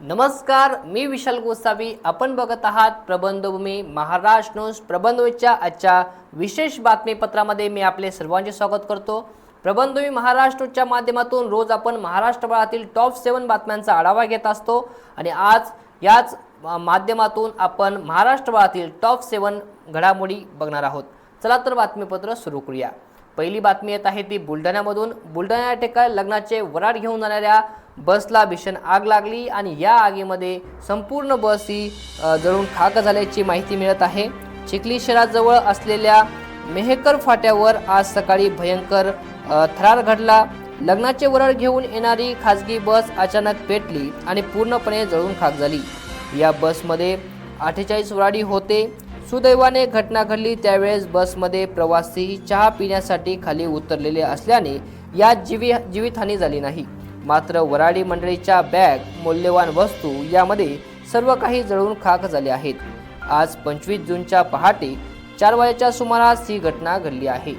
नमस्कार मी विशाल गोसावी. आपण बघत आहात प्रबंधभूमी महाराष्ट्र न्यूज प्रबंधभूमीच्या आजच्या विशेष बातमीपत्रामध्ये मी आपले सर्वांचे स्वागत करतो. प्रबंधभूमी महाराष्ट्र न्यूजच्या माध्यमातून रोज आपण महाराष्ट्रभरातील टॉप सेवन बातम्यांचा आढावा घेत असतो आणि आज याच माध्यमातून आपण महाराष्ट्रभरातील टॉप सेवन घडामोडी बघणार आहोत. चला तर बातमीपत्र सुरू करूया. पहिली बातमी येत आहे ती बुलढाण्यामधून. बुलढाणा या ठिकाणी लग्नाचे वराड घेऊन जाणाऱ्या बसला भीषण आग लागली आणि या आगीमध्ये संपूर्ण बस ही जळून खाक झाल्याची माहिती मिळत आहे. चिखली शहराजवळ असलेल्या मेहकर फाट्यावर आज सकाळी भयंकर थरार घडला. लग्नाचे वराड घेऊन येणारी खाजगी बस अचानक पेटली आणि पूर्णपणे जळून खाक झाली. या बसमध्ये अठ्ठेचाळीस वराडी होते. सुदैवाने घटना घडली त्यावेळेस बसमध्ये प्रवासी चहा पिण्यासाठी खाली उतरलेले असल्याने यात जीवी जीवितहानी झाली नाही. मात्र वराडी मंडळीच्या बॅग मौल्यवान वस्तू यामध्ये सर्व काही जळून खाक झाले आहेत. आज पंचवीस जूनच्या पहाटे चार वाजेच्या सुमारास ही घटना घडली आहे.